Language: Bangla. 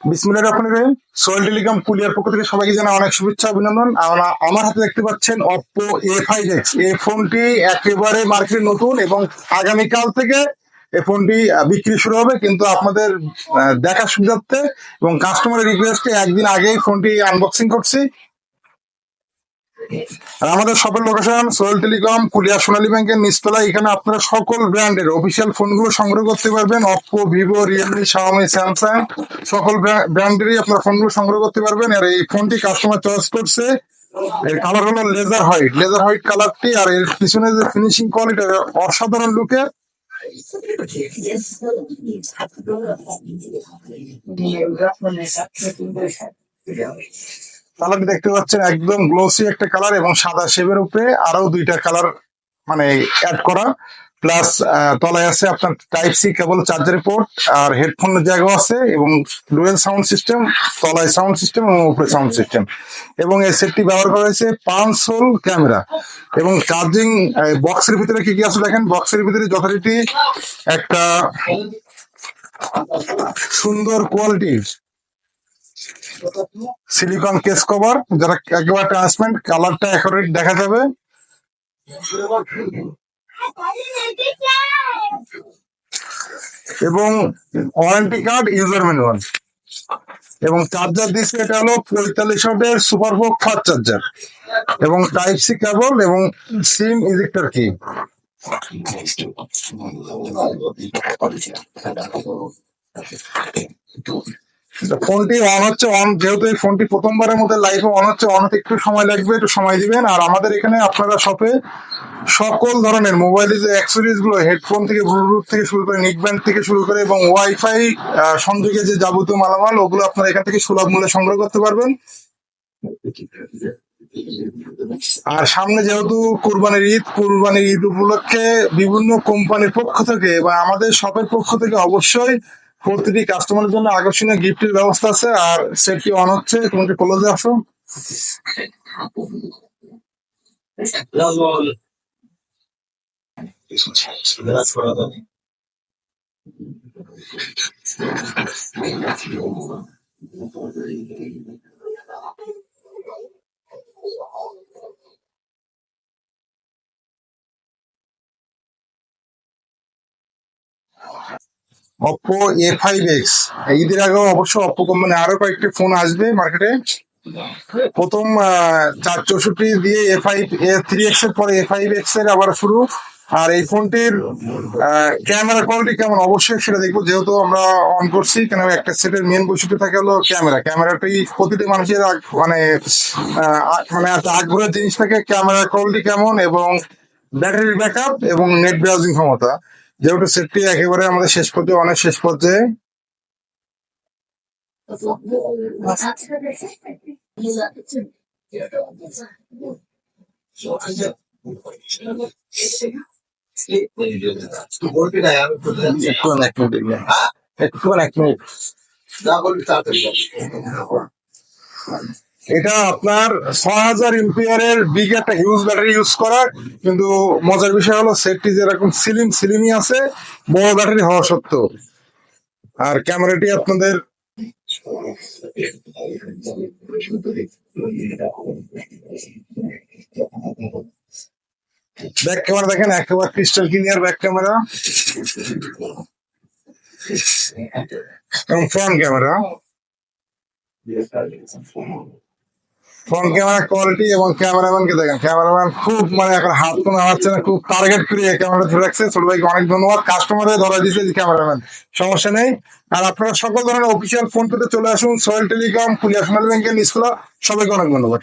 বিসমিল্লাহ রহমান রহিম। সোহেল টেলিকম পুলিয়ার পক্ষ থেকে সবাইকে জানা অনেক শুভেচ্ছা, অভিনন্দন। আমরা হাতে দেখতে পাচ্ছেন অপো এ ফাইভ এক্স এই ফোনটি একেবারে মার্কেটে নতুন এবং আগামীকাল থেকে এই ফোনটি বিক্রি শুরু হবে, কিন্তু আপনাদের দেখার সুবিধার্থে এবং কাস্টমারের রিকোয়েস্টে একদিন আগেই ফোনটি আনবক্সিং করছি। আর আমাদের শপের লোকেশন সোহেল টেলিকম কুলিয়া সোনালী ব্যাংকের নিচতলা। এখানে আপনারা সকল ব্র্যান্ডের অফিসিয়াল ফোনগুলো সংগ্রহ করতে পারবেন। Oppo Vivo Realme Xiaomi Samsung সকল ব্র্যান্ডেরই আপনারা ফোনগুলো সংগ্রহ করতে পারবেন। আর এই ফোনটি কাস্টমার চয়েস করছে। এর কালার হলো লেজার হোয়াইট লেজার হোয়াইট কালারটি আর এর পিছনে যে ফিনিশিং কোয়ালিটি অসাধারণ লুকের কালারটি দেখতে পাচ্ছেন একদম গ্লোসি একটা কালার এবং সাদা শেপের উপরে আরও দুইটা কালার মানে অ্যাড করা। প্লাস তলায় আছে আপনার type C cable charger port আর হেডফোনের জায়গাও আছে এবং ডুয়েল সাউন্ড সিস্টেম তলায় সাউন্ড সিস্টেম এবং উপরে সাউন্ড সিস্টেম এবং এই সেটটি ব্যবহার করা হয়েছে পাঁচ হোল ক্যামেরা এবং চার্জিং বক্সের ভিতরে কি কি আছে দেখেন? বক্সের ভিতরে যথারীতি একটা সুন্দর কোয়ালিটির সিলিকন কেস কভার যারা একেবারে ট্রান্সপারেন্ট কালারটা একেবারে দেখা যাবে। এবং ওয়ারেন্টি কার্ড ইউজার ম্যানুয়াল এবং চার্জার দিচ্ছে এটা হলো পঁয়তাল্লিশ ওয়াটের সুপারভোক ফাস্ট চার্জার এবং টাইপ সি কেবল এবং সিম ইজেক্টর কি ফোনটি অন হচ্ছে অন যেহেতু এই ফোনটি প্রথমবারের মধ্যে লাইফে অন হচ্ছে অন হতে একটু সময় লাগবে, একটু সময় দিবেন। আর আমাদের এখানে আপনারা শপে সকল ধরনের মোবাইলের যে অ্যাক্সেসরিজগুলো হেডফোন থেকে ব্লুটুথ থেকে শুরু করে নিক ব্যান্ড থেকে শুরু করে এবং ওয়াইফাই সংযোগে যে যাবতীয় মালামাল, ওগুলো আপনারা এখান থেকে সুলভ মূল্যে সংগ্রহ করতে পারবেন। আর সামনে যেহেতু কোরবানির ঈদ, কুরবানির ঈদ উপলক্ষে বিভিন্ন কোম্পানির পক্ষ থেকে বা আমাদের শপের পক্ষ থেকে অবশ্যই প্রতিটি কাস্টমারের জন্য আকর্ষণীয় গিফটের ব্যবস্থা আছে আর সেটটি অন হচ্ছে তোমাকে কলেজে আসো। অপো এ ফাইভ এক্স ঈদের আগেও অবশ্য অপো কোম্পানি আরও কয়েকটি ফোন আসবে মার্কেটে প্রথম চার চৌষট্টি দিয়ে এ ফাইভ এ থ্রি এক্সের পরে এ ফাইভ এক্সের আবার শুরু। আর এই ফোনটির ক্যামেরা কোয়ালিটি কেমন? অবশ্যই সেটা দেখব। যেহেতু আমরা অন করছি, কেন একটা সেটের মেন বৈশিষ্ট্য থাকে হলো ক্যামেরা ক্যামেরাটি প্রতিটি মানুষের মানে মানে আগ্রহের জিনিস থাকে। ক্যামেরা কোয়ালিটি কেমন এবং ব্যাটারি ব্যাকআপ এবং নেট ব্রাউজিং ক্ষমতা। যেহেতু সেটটি একেবারে আমাদের শেষ পর্যায়ে অনেক শেষ পর্যায়ে। একটু এক মিনিট একটু এক মিনিট। এটা আপনার ছয় হাজার এমপিয়ারের বিগ একটা হিউজ ব্যাটারি ইউজ করা। কিন্তু মজার বিষয় হলো সেটটি যেরকম সিলিম সিলিমই আছে, বড় ব্যাটারি হওয়া সত্ত্বেও। আর ক্যামেরাটি আপনাদের ব্যাক ক্যামেরা দেখেন, একেবারে ক্রিস্টাল ক্লিয়ার ব্যাক ক্যামেরা এবং front camera front camera quality এবং ক্যামেরাম্যানকে দেখেন। ক্যামেরাম্যান খুব মানে এখন হাত কোনো নামাচ্ছে না, খুব টার্গেট করে ক্যামেরা ধরে রাখছে। ছোট ভাইকে অনেক ধন্যবাদ। কাস্টমারে ধরা দিচ্ছে যে ক্যামেরাম্যান সমস্যা নেই। আর আপনারা সকল ধরনের অফিসিয়াল ফোন পেতে চলে আসুন। সোয়েল টেলিকম কুলিয়া ব্যাংকের ব্যাংকের নিচখোলা সবাইকে অনেক ধন্যবাদ।